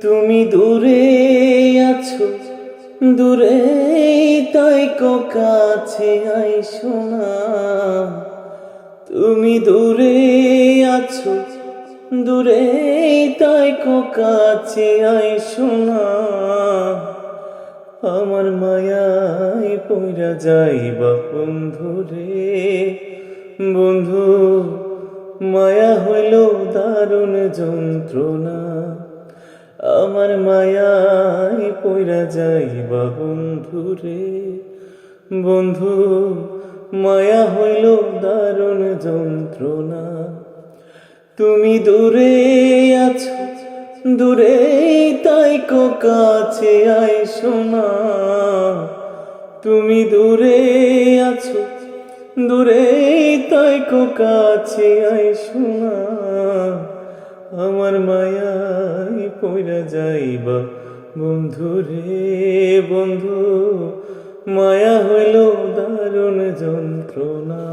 তুমি দূরে আছো দূরে তাই কো কাছে আইসো না। তুমি দূরে আছো দূরে তাই কো কাছে আইসো না। আমার মায়ায় পইরা যাইবা বন্ধু রে। বন্ধু, মায়া হইল দারুণ যন্ত্রণা। আমার মায়ায় পইরা যাইবা বন্ধু রে। বন্ধু, মায়া হইল দারুণ যন্ত্রণা। তুমি দূরে আছো দূরে তাই কো কাছে আইসো না। তুমি দূরে আছো দূরে তাই কো কাছে আইসো না। আমার মায়াই পইরা যাইবা। বন্ধু রে বন্ধু মায়া হইল দারুণ যন্ত্রণা।